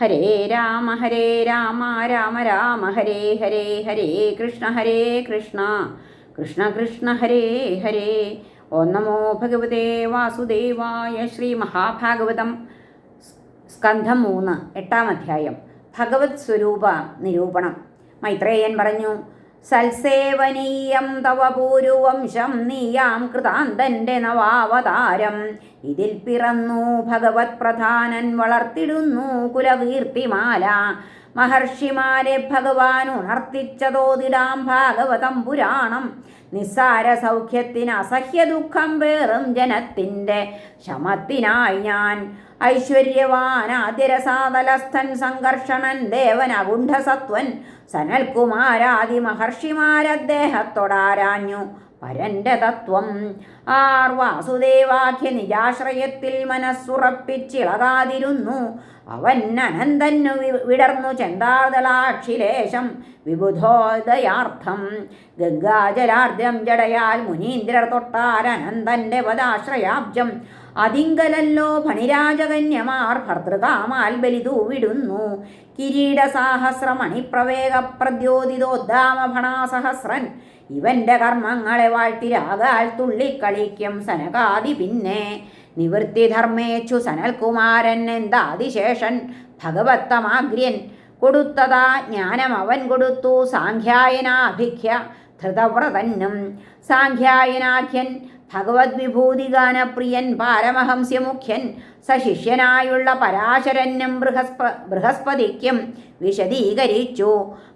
ഹരേ രാമ ഹരേ രാമ രാമ രാമ ഹരേ ഹരേ ഹരേ കൃഷ്ണ ഹരേ കൃഷ്ണ. കൃഷ്ണ കൃഷ്ണ ഹരേ ഹരേ. ഓം നമോ ഭഗവതേ വാസുദേവായ ശ്രീ മഹാഭാഗവതം സ്കന്ധം മൂന്ന് എട്ടാം അധ്യായം. ഭഗവത് സ്വരൂപ നിരൂപണം. മൈത്രേയൻ പറഞ്ഞു സൽസേവനീയം തവ പൂരുവംശം നീയാം കൃതാന്തന്റെ നവാവതാരം. ഇതിൽ പിറന്നു ഭഗവത് പ്രധാനൻ വളർത്തിടുന്നു കുലകീർത്തിമാല. മഹർഷിമാരെ ഭഗവാൻ ഉണർത്തിച്ചതോതിടാം ഭാഗവതം പുരാണം. നിസ്സാര സൗഖ്യത്തിന് അസഹ്യ ദുഃഖം വേറും ജനത്തിന്റെ ശമത്തിനായി ഞാൻ. ഐശ്വര്യവാൻ ആദ്യരസാതലസ്ഥൻ സംഘർഷണൻ ദേവൻ അഗുണ്ഠസത്വൻ സനൽകുമാരാദി മഹർഷിമാരദ്ദേഹത്തോടാരാഞ്ഞു. പരന്റെ തത്വം ആർ വാസുദേവാഖ്യ നിജാശ്രയത്തിൽ മനസ്സുറപ്പിച്ചിളകാതിരുന്നു. അവൻ അനന്തന്നു വിടർന്നു ചെന്താതളാക്ഷിലേശം വിബുധോദയാർത്ഥം. ഗംഗാജലാർദ്രം ജടയാൽ മുനീന്ദ്രർ തൊട്ടാൽ അനന്തന്റെ പദാശ്രയാബ്ജം അതിങ്കലല്ലോ ഫണിരാജകന്യമാർ ഭർതൃകാമാൽ ബലിതൂവിടുന്നു കിരീടസാഹസ്രമണിപ്രവേഗ പ്രദ്യോതിതോദ്ദാമഭണാസഹസ്രൻ ഇവന്റെ കർമ്മങ്ങളെ വാഴ്ത്തിരാകാൽ തുള്ളിക്കളിക്കും സനകാതി പിന്നെ. നിവൃത്തിധർമ്മേച്ചു സനൽകുമാരൻ എന്താതിശേഷൻ? ഭഗവത്തമാഗ്ര്യൻ കൊടുത്തതാ ജ്ഞാനം അവൻ കൊടുത്തു. സാഖ്യായനാഭിഖ്യ ധൃതവ്രതന്നും. സാഖ്യായനാഖ്യൻ ഭഗവത് വിഭൂതിഗാനപ്രിയൻ പാരമഹംസ്യമുഖ്യൻ സശിഷ്യനായുള്ള പരാശരനും ബൃഹസ്പ ബൃഹസ്പതിക്കും വിശദീകരിച്ചു.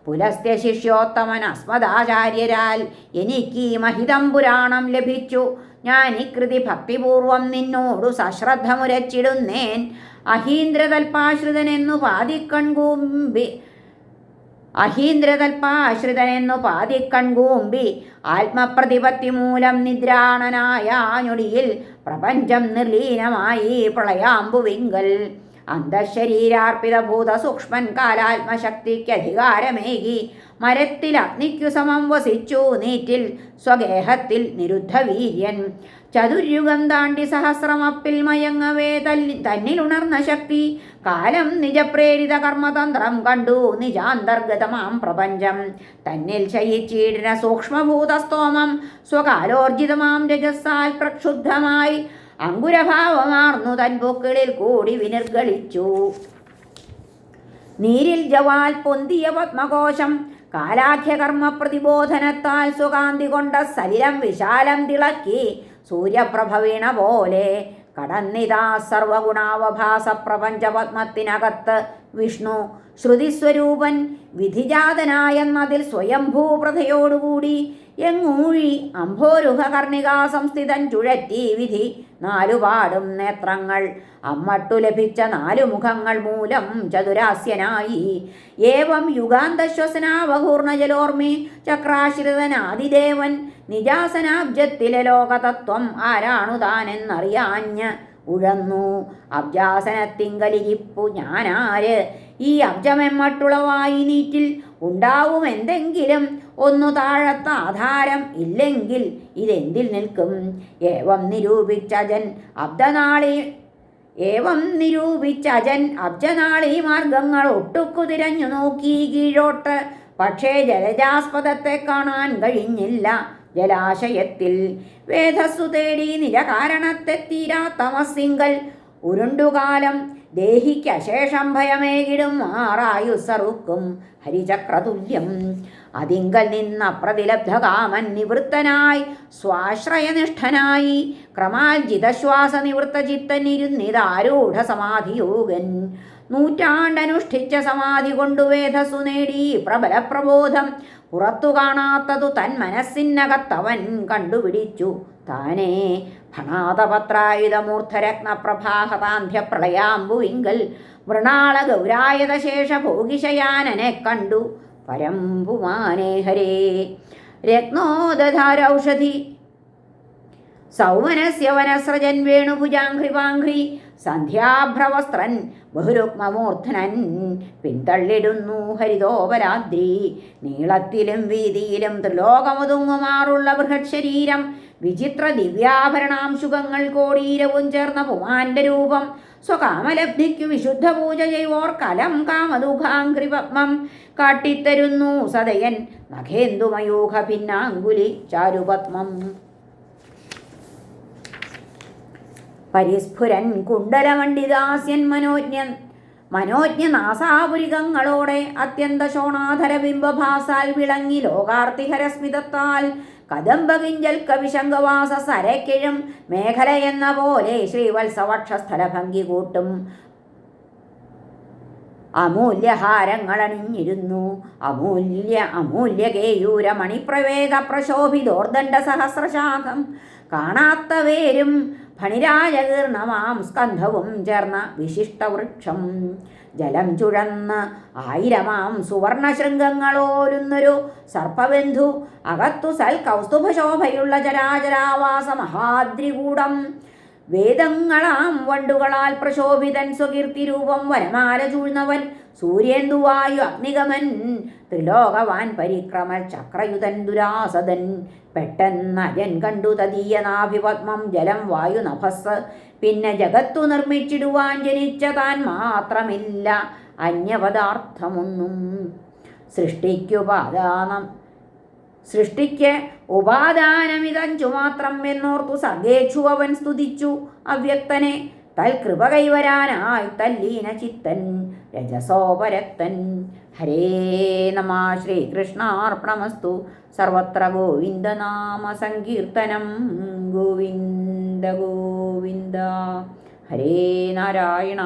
പുലസ്ത്യ ശിഷ്യോത്തമൻ അസ്മദാചാര്യരാൽ എനിക്ക് ഈ മഹിതം പുരാണം ലഭിച്ചു. ഞാൻ ഈ കൃതി ഭക്തിപൂർവം നിന്നോടു സശ്രദ്ധമുരച്ചിടുന്നേൻ. അഹീന്ദ്രതൽപാശ്രിതനെന്നു പാതിക്കൺകൂമ്പി അഹീന്ദ്രതൽപാശ്രിതനെന്നു പാതിക്കൺകൂമ്പി ആത്മപ്രതിപത്തി മൂലം നിദ്രാണനായ ഞൊടിയിൽ പ്രപഞ്ചം നിർലീനമായി പ്രളയാമ്പുവിങ്കൽ. അന്തശരീരാർപ്പിതഭൂത സൂക്ഷ്മൻ കാലാത്മശക്തിക്ക് അധികാരമേകി മരത്തിൽ അഗ്നിക്കു സമം വസിച്ചു നീറ്റിൽ സ്വഗേഹത്തിൽ നിരുദ്ധവീര്യൻ. ചതുര്യുഗം താണ്ടി സഹസ്രമപ്പിൽ മയങ്ങവേ തല്ലി തന്നിലുണർന്ന ശക്തി. കാലം നിജപ്രേരിത കർമ്മതന്ത്രം കണ്ടു നിജാന്തർഗതമാം പ്രപഞ്ചം. തന്നിൽ ശയിച്ചീടിന സൂക്ഷ്മഭൂതസ്തോമം സ്വകാലോർജിതമാം രജസ്സാൽ പ്രക്ഷുബ്ധമായി. അങ്കുരഭാവമാർന്നു തൻ പൂക്കളിൽ കൂടി വിനിർഗളിച്ചു. നീരിൽ ജവാൽ പൊന്തിയ പത്മകോശം കാലാഖ്യകർമ്മ പ്രതിബോധനത്താൽ സുഗാന്തി കൊണ്ട സലിലം വിശാലം തിളക്കി സൂര്യപ്രഭവീണ പോലെ കടന്നിതാ സർവഗുണാവഭാസ പ്രപഞ്ചപത്മത്തിനകത്ത് വിഷ്ണു ശ്രുതിസ്വരൂപൻ വിധിജാതനായെന്നതിൽ സ്വയംഭൂപ്രഥയോടുകൂടി എങ്ങൂഴി അംഭോരുഹ കർണികാ സംസ്ഥിതൻ ചുഴറ്റി വിധി നാലുപാടും നേത്രങ്ങൾ. അമ്മട്ടു ലഭിച്ച നാലു മുഖങ്ങൾ മൂലം ചതുരാസ്യനായി. ഏവം യുഗാന്തശ്വസനാവഹൂർണജലോർമി ചക്രാശ്രിതനാദിദേവൻ നിജാസനാബ്ജത്തിലെ ലോകതത്വം ആരാണു താനെന്നറിയാഞ്ഞ് ഉഴന്നു. അബ്ജാസനത്തിങ്കലിരിപ്പു ഞാനാര്? ഈ അബ്ജമെമ്മട്ടുളവായി നീറ്റിൽ ഉണ്ടാവും എന്തെങ്കിലും? ഒന്നു താഴത്ത ആധാരം ഇല്ലെങ്കിൽ ഇതെന്തിൽ നിൽക്കും? ഏവം നിരൂപിച്ചജൻ അബ്ദനാളി ഏവം നിരൂപിച്ചജൻ അബ്ജനാളി മാർഗങ്ങൾ ഒട്ടുക്കു തിരഞ്ഞു നോക്കി കീഴോട്ട്. പക്ഷേ ജലജാസ്പദത്തെ കാണാൻ കഴിഞ്ഞില്ല. ജലാശയത്തിൽ വേധസ്സു തേടി നിരകാരണത്തെത്തീരാ തമസിങ്കൽ ഉരുണ്ടുകാലം ദേഹിക്ക ശേഷം ഭയമേകിടും മാറായുസറുക്കും ഹരിചക്രതുല്യം. അതിങ്കൽ നിന്ന പ്രതിലബ്ധകാമൻ നിവൃത്തനായി സ്വാശ്രയനിഷ്ഠനായി ക്രമാജിത ശ്വാസ നിവൃത്ത ചിത്തനിരുന്നിതാരൂഢ സമാധിയോഗൻ നൂറ്റാണ്ടനുഷ്ഠിച്ച സമാധി കൊണ്ടു വേധസ്സു നേടി പ്രബല പ്രബോധം പുറത്തു കാണാത്തതു തൻ മനസ്സിനകത്തവൻ കണ്ടുപിടിച്ചു. താനേ ഫണാതപത്രായുധമൂർധരത്നപ്രഭാഹതാന്ധ്യപ്രളയാമ്പുവിങ്കൽ മൃണാള ഗൗരായതശേഷ ഭോഗിശയാനനെ കണ്ടു. പരമ്പുമാനേ ഹരേ രത്നോദധാരൗഷധി സൗമനസ്യ വനസ്രജൻ വേണുഭുജാഘ്രിവാഘ്രി സന്ധ്യാഭ്രവസ്ത്രൻ ബഹുരുക്മമൂർധനൻ പിന്തള്ളിടുന്നു ഹരിതോപരാദ്രി നീളത്തിലും വീതിയിലും ത്രിലോകമൊതുങ്ങുമാറുള്ള ബൃഹക്ഷരീരം വിചിത്ര ദിവ്യാഭരണാംശുഖങ്ങൾ കോടീരവും ചേർന്ന പുമാന്റെ രൂപം. സ്വകാമലബ്ധിക്കു വിശുദ്ധ പൂജ ചെയ്വോർ കലം കാമദുഃഖാംഘ്രി പത്മം കാട്ടിത്തരുന്നു സദയൻ. നഖേന്ദുമയൂഖ ഭിന്നാങ്കുലി ചാരുപത്മം. പരിസ്ഫുരൻ കുണ്ടലമണ്ഡിദാസ്യൻ മനോജ്ഞൻ. മനോജ്ഞ നാസാപുരികങ്ങളോടെ അത്യന്ത ശോണാധര ബിംബഭാസാൽ വിളങ്ങി ലോകാർത്തിഹരസ്മിതത്താൽ കദംബകിഞ്ചൽ കവിശങ്കവാസ സരക്കിഴും മേഖല എന്ന പോലെ ശ്രീവത്സവക്ഷസ്ഥലഭംഗി കൂട്ടും അമൂല്യഹാരങ്ങളണിഞ്ഞിരുന്നു. അമൂല്യ അമൂല്യ കേയൂര മണിപ്രവേഗ പ്രശോഭിതോർദണ്ഡ സഹസ്രശാഖം കാണാത്ത വേരും ഫണിരാജകീർണമാം സ്കന്ധവും ചേർന്ന വിശിഷ്ടവൃക്ഷം. ജലം ചുഴന്ന് ആയിരമാം സുവർണ ശൃംഗങ്ങളോരുന്നൊരു സർപ്പബന്ധു. അകത്തു സൽ കൗസ്തുഭശോഭയുള്ള ചരാചരാവാസ മഹാദ്രികൂടം. വേദങ്ങളാം വണ്ടുകളാൽ പ്രശോഭിതൻ സ്വകീർത്തി രൂപം വനമാല ചൂഴ്ന്നവൻ സൂര്യേന്ദുവായു അഗ്നിഗമൻ. ത്രിലോകവാൻ പരിക്രമൽ ചക്രയുതൻ ദുരാസദൻ. പെട്ടെന്നജൻ കണ്ടു തദീയനാഭിപത്മം ജലം വായു നഭസ്. പിന്നെ ജഗത്തു നിർമ്മിച്ചിടുവാൻ ജനിച്ച താൻ മാത്രമില്ല അന്യപദാർത്ഥമൊന്നും സൃഷ്ടിക്കുപാദാനം. സൃഷ്ടിക്ക് ഉപാദാനമിതഞ്ചു മാത്രം എന്നോർത്തു സർഗേക്ഷു അവൻ സ്തുതിച്ചു അവ്യക്തനെ. തൽകൃപ കൈവരാനായി തല്ലീന ചിത്തൻ രജസോപരക്തൻ. ഹരേ നമ ശ്രീകൃഷ്ണാർപ്പണമസ്തു. സർവത്ര ഗോവിന്ദനാമ സങ്കീർത്തനം. ഗോവിന്ദ ഗോവിന്ദ. ഹരേ നാരായണ.